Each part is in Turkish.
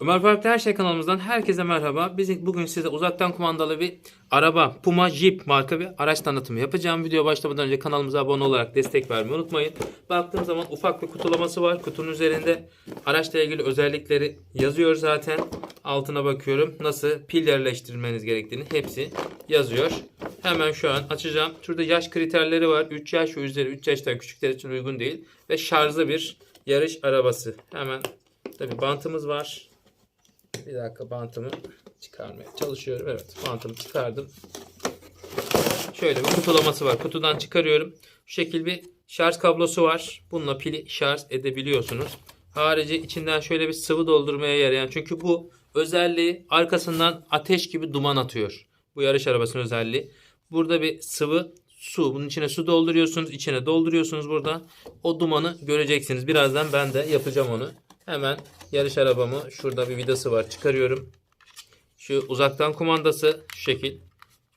Ömer Farklı Her Şey kanalımızdan herkese merhaba. Biz bugün size uzaktan kumandalı bir araba Puma Jeep marka bir araç tanıtımı yapacağım. Video başlamadan önce kanalımıza abone olarak destek vermeyi unutmayın. Baktığım zaman ufak bir kutulaması var. Kutunun üzerinde araçla ilgili özellikleri yazıyor zaten. Altına bakıyorum. Nasıl pil yerleştirmeniz gerektiğini hepsi yazıyor. Hemen şu an açacağım. Şurada yaş kriterleri var. 3 yaş ve üzeri 3 yaştan küçükler için uygun değil. Ve şarjlı bir yarış arabası. Hemen tabi bantımız var. Bir dakika bantımı çıkarmaya çalışıyorum. Evet bantımı çıkardım. Şöyle bir kutulaması var. Kutudan çıkarıyorum. Şu şekil bir şarj kablosu var. Bununla pili şarj edebiliyorsunuz. Harici içinden şöyle bir sıvı doldurmaya yarayan. Çünkü bu özelliği arkasından ateş gibi duman atıyor. Bu yarış arabasının özelliği. Burada bir sıvı su. Bunun içine su dolduruyorsunuz. içine dolduruyorsunuz burada. O dumanı göreceksiniz. Birazdan ben de yapacağım onu. Hemen yarış arabamı şurada bir vidası var. Çıkarıyorum. Şu uzaktan kumandası şu şekil.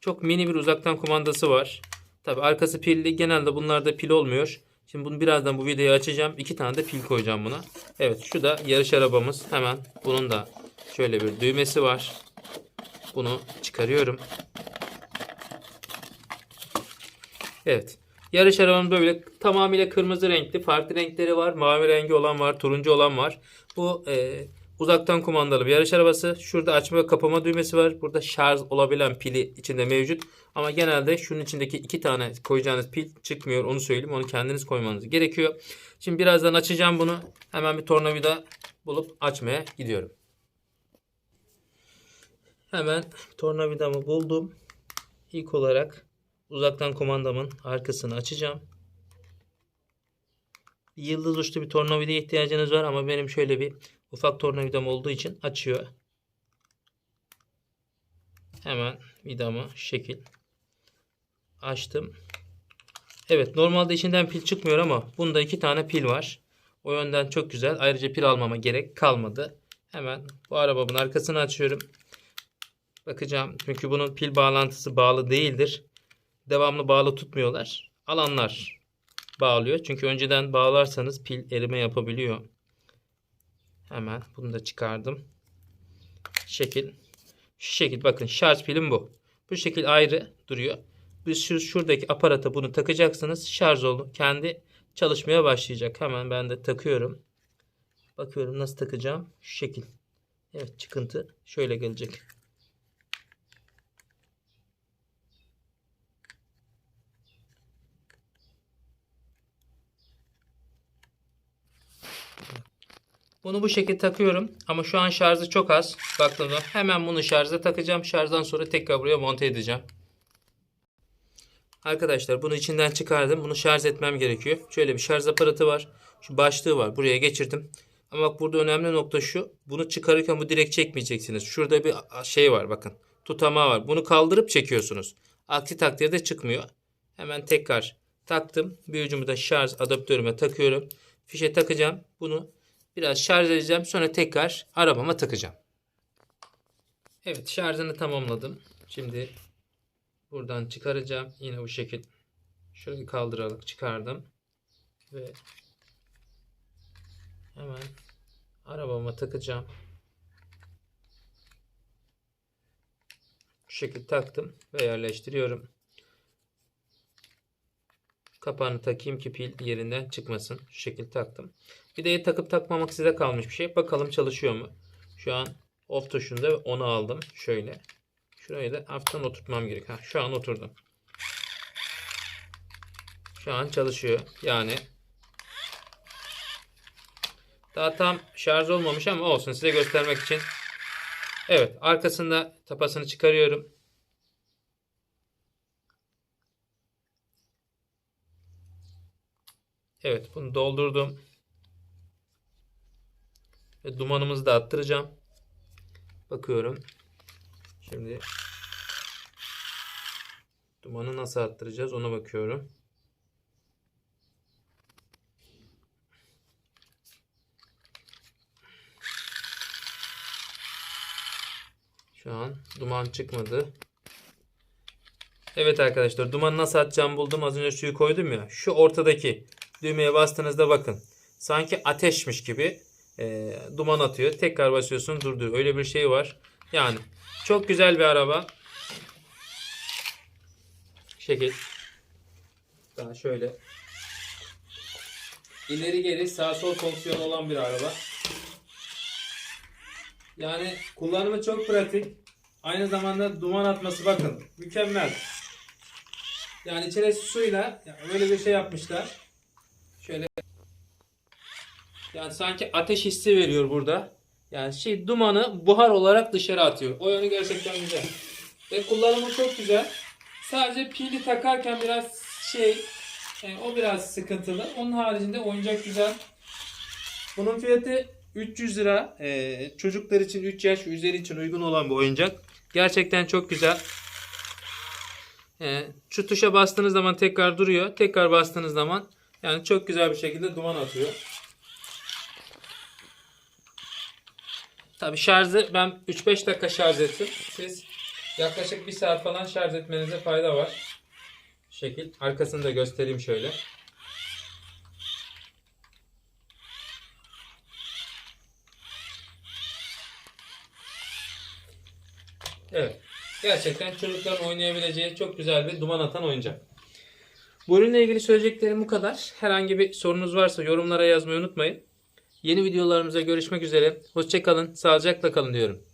Çok mini bir uzaktan kumandası var. Tabi arkası pilli. Genelde bunlarda pil olmuyor. Şimdi bunu birazdan bu videoyu açacağım. İki tane de pil koyacağım buna. Evet şu da yarış arabamız. Hemen bunun da şöyle bir düğmesi var. Bunu çıkarıyorum. Evet. Yarış arabamız böyle tamamıyla kırmızı renkli. Farklı renkleri var. Mavi rengi olan var. Turuncu olan var. Bu e, uzaktan kumandalı bir yarış arabası. Şurada açma ve kapama düğmesi var. Burada şarj olabilen pili içinde mevcut. Ama genelde şunun içindeki iki tane koyacağınız pil çıkmıyor. Onu söyleyeyim. Onu kendiniz koymanız gerekiyor. Şimdi birazdan açacağım bunu. Hemen bir tornavida bulup açmaya gidiyorum. Hemen tornavidamı buldum. İlk olarak uzaktan kumandamın arkasını açacağım. Yıldız uçlu bir tornavidaya ihtiyacınız var ama benim şöyle bir ufak tornavidam olduğu için açıyor. Hemen vidamı şekil açtım. Evet normalde içinden pil çıkmıyor ama bunda iki tane pil var. O yönden çok güzel. Ayrıca pil almama gerek kalmadı. Hemen bu arabamın arkasını açıyorum. Bakacağım çünkü bunun pil bağlantısı bağlı değildir devamlı bağlı tutmuyorlar. Alanlar bağlıyor. Çünkü önceden bağlarsanız pil erime yapabiliyor. Hemen bunu da çıkardım. Şekil. Şu şekil bakın şarj pilim bu. Bu şekil ayrı duruyor. Biz şu şuradaki aparata bunu takacaksınız. Şarj oldu. Kendi çalışmaya başlayacak. Hemen ben de takıyorum. Bakıyorum nasıl takacağım. Şu şekil. Evet çıkıntı şöyle gelecek. Bunu bu şekilde takıyorum. Ama şu an şarjı çok az. Baktığımda hemen bunu şarja takacağım. Şarjdan sonra tekrar buraya monte edeceğim. Arkadaşlar bunu içinden çıkardım. Bunu şarj etmem gerekiyor. Şöyle bir şarj aparatı var. Şu başlığı var. Buraya geçirdim. Ama bak burada önemli nokta şu. Bunu çıkarırken bu direkt çekmeyeceksiniz. Şurada bir şey var bakın. Tutamağı var. Bunu kaldırıp çekiyorsunuz. Aksi takdirde çıkmıyor. Hemen tekrar taktım. Bir ucumu da şarj adaptörüme takıyorum. Fişe takacağım. Bunu Biraz şarj edeceğim. Sonra tekrar arabama takacağım. Evet şarjını tamamladım. Şimdi buradan çıkaracağım. Yine bu şekil. Şurayı kaldırarak çıkardım. Ve hemen arabama takacağım. Şu şekilde taktım ve yerleştiriyorum. Kapağını takayım ki pil yerinden çıkmasın. Şu şekilde taktım. De takıp takmamak size kalmış bir şey. Bakalım çalışıyor mu? Şu an off tuşunda onu aldım. Şöyle. Şurayı da hafiften oturtmam gerek. Ha, şu an oturdum. Şu an çalışıyor. Yani daha tam şarj olmamış ama olsun size göstermek için. Evet arkasında tapasını çıkarıyorum. Evet bunu doldurdum. Ve dumanımızı da attıracağım. Bakıyorum. Şimdi dumanı nasıl attıracağız ona bakıyorum. Şu an duman çıkmadı. Evet arkadaşlar dumanı nasıl atacağımı buldum. Az önce suyu koydum ya. Şu ortadaki düğmeye bastığınızda bakın. Sanki ateşmiş gibi e, duman atıyor. Tekrar basıyorsun durduruyor. Öyle bir şey var. Yani çok güzel bir araba. Şekil. Daha şöyle. İleri geri sağ sol fonksiyonu olan bir araba. Yani kullanımı çok pratik. Aynı zamanda duman atması bakın. Mükemmel. Yani içine suyla yani böyle bir şey yapmışlar. Şöyle yani sanki ateş hissi veriyor burada. Yani şey dumanı buhar olarak dışarı atıyor. O yönü gerçekten güzel. Ve kullanımı çok güzel. Sadece pili takarken biraz şey yani o biraz sıkıntılı. Onun haricinde oyuncak güzel. Bunun fiyatı 300 lira. Ee, çocuklar için 3 yaş üzeri için uygun olan bir oyuncak. Gerçekten çok güzel. Ee, şu tuşa bastığınız zaman tekrar duruyor. Tekrar bastığınız zaman yani çok güzel bir şekilde duman atıyor. Tabi şarjı ben 3-5 dakika şarj ettim. Siz yaklaşık 1 saat falan şarj etmenize fayda var. Şekil. Arkasını da göstereyim şöyle. Evet. Gerçekten çocukların oynayabileceği çok güzel bir duman atan oyuncak. Bu ürünle ilgili söyleyeceklerim bu kadar. Herhangi bir sorunuz varsa yorumlara yazmayı unutmayın. Yeni videolarımıza görüşmek üzere. Hoşçakalın, sağlıcakla kalın diyorum.